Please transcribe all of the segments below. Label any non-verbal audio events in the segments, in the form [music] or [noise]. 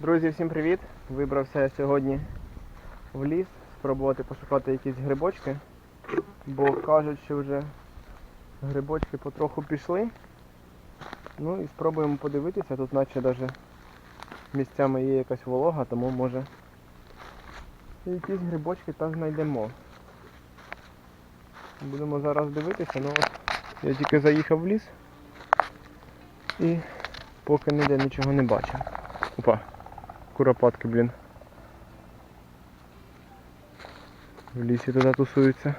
Друзі, всім привіт! Вибрався сьогодні в ліс спробувати пошукати якісь грибочки, бо кажуть, що вже грибочки потроху пішли. Ну і спробуємо подивитися, тут наче навіть місцями є якась волога, тому може якісь грибочки так знайдемо. Будемо зараз дивитися, ну от я тільки заїхав в ліс і поки ніде нічого не бачив. Опа, куропатки, блін. В лісі туди тусуються.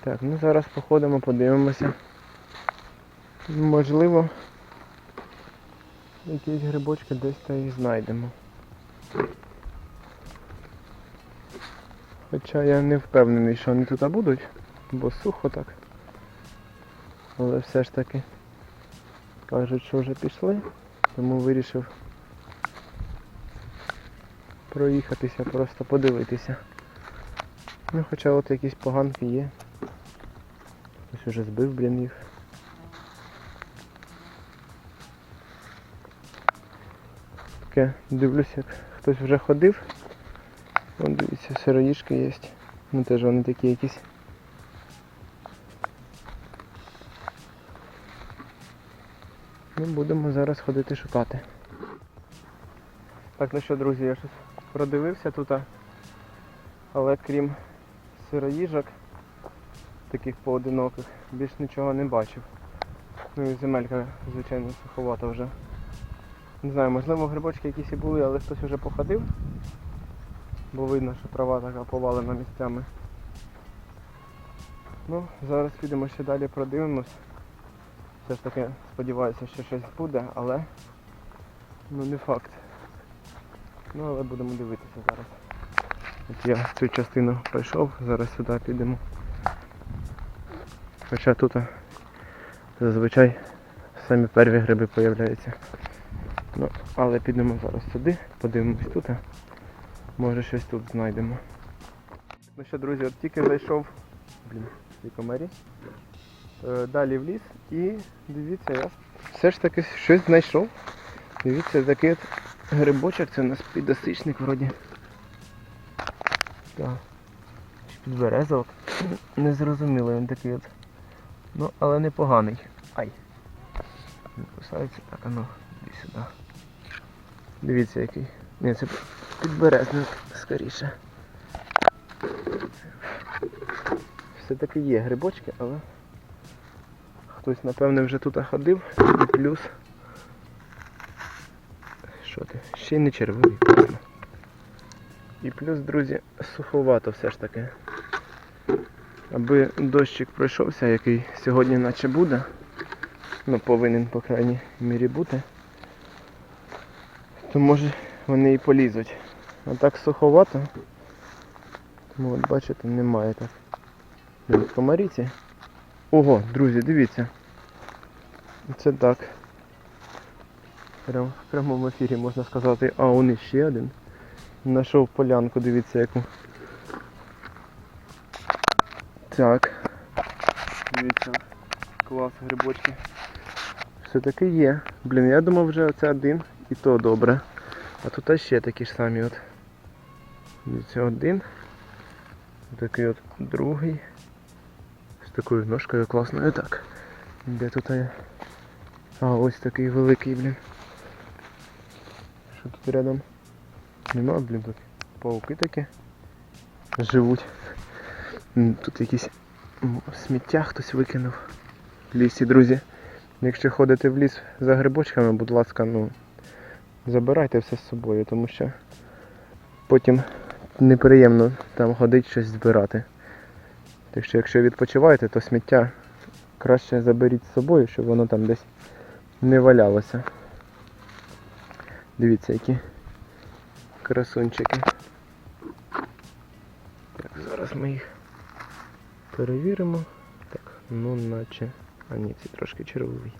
Так, ну зараз походимо, подивимося. Можливо, якісь грибочки десь та і знайдемо. Хоча я не впевнений, що вони тут будуть, бо сухо так. Але все ж таки кажуть, що вже пішли, тому вирішив проїхатися, просто подивитися. Ну хоча от якісь поганки є. Хтось уже збив, блін, їх. Таке дивлюсь, як хтось вже ходив. Вон дивіться, сироїшки є. Ну теж вони такі якісь. Ну, будемо зараз ходити шукати. Так, ну що, друзі, я щось продивився тут, але крім сироїжок, таких поодиноких, більш нічого не бачив. Ну і земелька, звичайно, суховата вже. Не знаю, можливо грибочки якісь і були, але хтось вже походив. Бо видно, що трава така повалена місцями. Ну, зараз підемо ще далі продивимось. Все ж таки сподіваюся, що щось буде, але ну не факт. Ну але будемо дивитися зараз. От я цю частину пройшов, зараз сюди підемо. Хоча тут зазвичай самі перві гриби появляються. Ну, але підемо зараз сюди, подивимось тут. Може щось тут знайдемо. Ну що, друзі, от тільки зайшов. Блін, ці комарі. Е, Далі в ліс і дивіться, я все ж таки щось знайшов. Дивіться, такий от грибочок, це у нас підосичник вроді. Так. Чи підберезовок. Він такий от. Ну, але непоганий. Ай. Не кусається. Так, а ну, іди сюди. Дивіться який. Ні, це підберезник скоріше. Все-таки є грибочки, але хтось напевне вже тут ходив і плюс. Що? Ще й не червивий, класно. І плюс, друзі, суховато все ж таки. Аби дощик пройшовся, який сьогодні наче буде. Ну, повинен, по крайній мірі бути. То може вони і полізуть. А так суховато. Тому от бачите, немає так. Комаріці. Ого, друзі, дивіться. Це так. Прям в прямому ефірі можна сказати, а он іще один. Знайшов полянку, дивіться яку. Так. Дивіться. Клас, грибочки. Все-таки є. Блін, я думав вже це один і то добре. А тут ще такі ж самі от. Дивіться, один. Такий от другий. З такою ножкою класною. Так. Де тут є? А, ось такий великий, блін. Що тут рядом? Нема, блін, тут пауки такі. Живуть. Тут якісь сміття хтось викинув в лісі, друзі. Якщо ходите в ліс за грибочками, будь ласка, ну забирайте все з собою, тому що потім неприємно там ходити щось збирати. Так що якщо відпочиваєте, то сміття краще заберіть з собою, щоб воно там десь не валялося. Дивіться, які красунчики. Так, зараз ми їх перевіримо. Так, ну наче. А ні, це трошки червивий.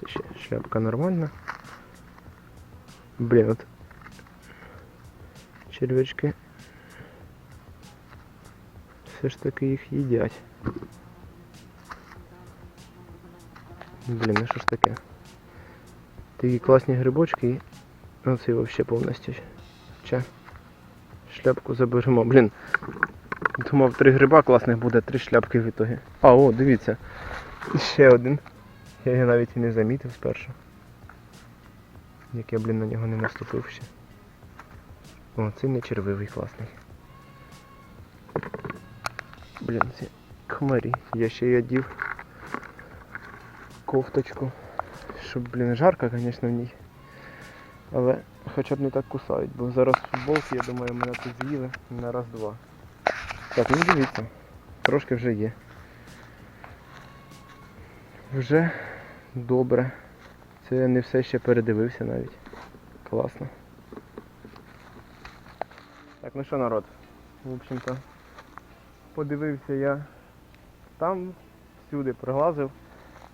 Це ще шляпка нормальна. Блін, от червячки все ж таки їх їдять. Блін, ну що ж таке? Такі класні грибочки і оцей взагалі повністю. Ще шляпку заберемо. Блін. Думав, три гриба класних буде, три шляпки в ітогі. А, о, дивіться. Ще один. Я його навіть і не замітив спершу. Як я, блін, на нього не наступив ще. О, цей не червивий класний. Блін, ці хмарі. Я ще й одів кофточку. Щоб, блін, жарко, звісно, в ній. Але хоча б не так кусають, бо зараз футболки, я думаю, мене тут з'їли на раз-два. Так, ну дивіться, трошки вже є. Вже добре. Це я не все ще передивився навіть. Класно. Так, ну що народ? В общем-то, подивився я там, всюди проглазив,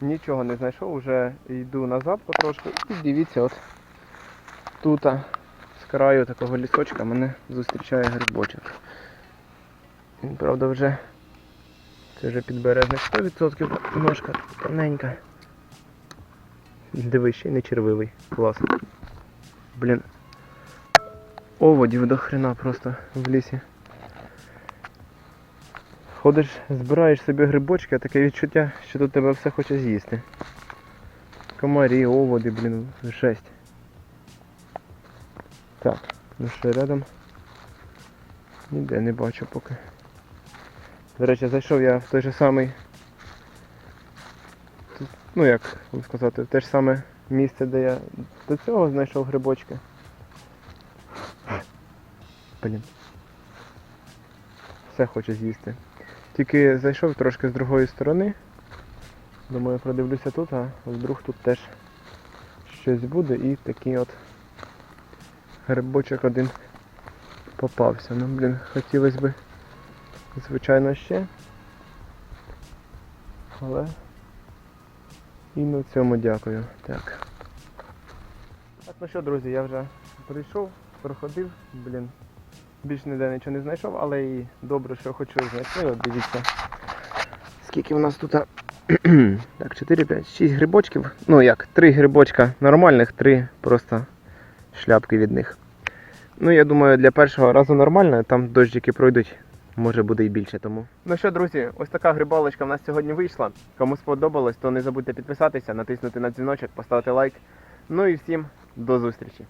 нічого не знайшов, вже йду назад потрошку і дивіться, от тут з краю такого лісочка мене зустрічає грибочок. Він, правда, вже це вже підберезник 100%, ножка тоненька. Дивись, ще й не червивий. Клас. Блін. Оводів до хрена просто в лісі. Ходиш, збираєш собі грибочки, а таке відчуття, що тут тебе все хоче з'їсти. Комарі, оводи, блін, жесть. Так, ну що рядом? Ніде не бачу поки. До речі, зайшов я в той же самий. Ну як вам сказати, в те ж саме місце, де я до цього знайшов грибочки. Блін. Все хоче з'їсти. Тільки зайшов трошки з другої сторони. Думаю, продивлюся тут, а вдруг тут теж щось буде і такий от грибочок один попався. Ну, блін, хотілося б, звичайно, ще. Але і на цьому дякую. Так. Так, ну що, друзі, я вже прийшов, проходив, блін. Більш ніде нічого не знайшов, але і добре, що хочу знайшли. От дивіться. Скільки в нас тут. [clears throat] так, 4, 5, 6 грибочків. Ну як, 3 грибочка нормальних, 3 просто шляпки від них. Ну, я думаю, для першого разу нормально, там дощики пройдуть, може буде і більше тому. Ну що, друзі, ось така грибалочка в нас сьогодні вийшла. Кому сподобалось, то не забудьте підписатися, натиснути на дзвіночок, поставити лайк. Ну і всім до зустрічі!